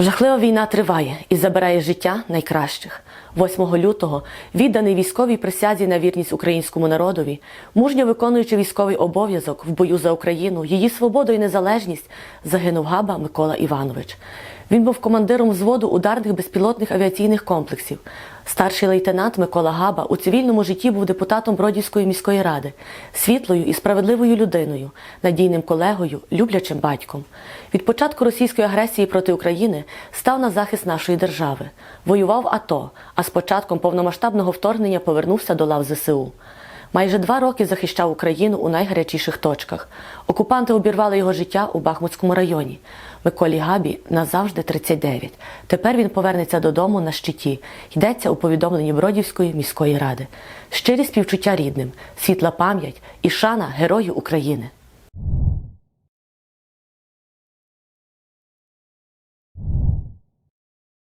Жахлива війна триває і забирає життя найкращих. 8 лютого, відданий військовій присязі на вірність українському народові, мужньо виконуючи військовий обов'язок в бою за Україну, її свободу і незалежність, загинув Габа Микола Іванович. Він був командиром взводу ударних безпілотних авіаційних комплексів. Старший лейтенант Микола Габа у цивільному житті був депутатом Бродівської міської ради, світлою і справедливою людиною, надійним колегою, люблячим батьком. Від початку російської агресії проти України став на захист нашої держави, воював АТО, а з початком повномасштабного вторгнення повернувся до лав ЗСУ. Майже два роки захищав Україну у найгарячіших точках. Окупанти обірвали його життя у Бахмутському районі. Миколі Габі назавжди 39. Тепер він повернеться додому на щиті. Йдеться у повідомленні Бродівської міської ради. Щирі співчуття рідним, світла пам'ять і шана герою України.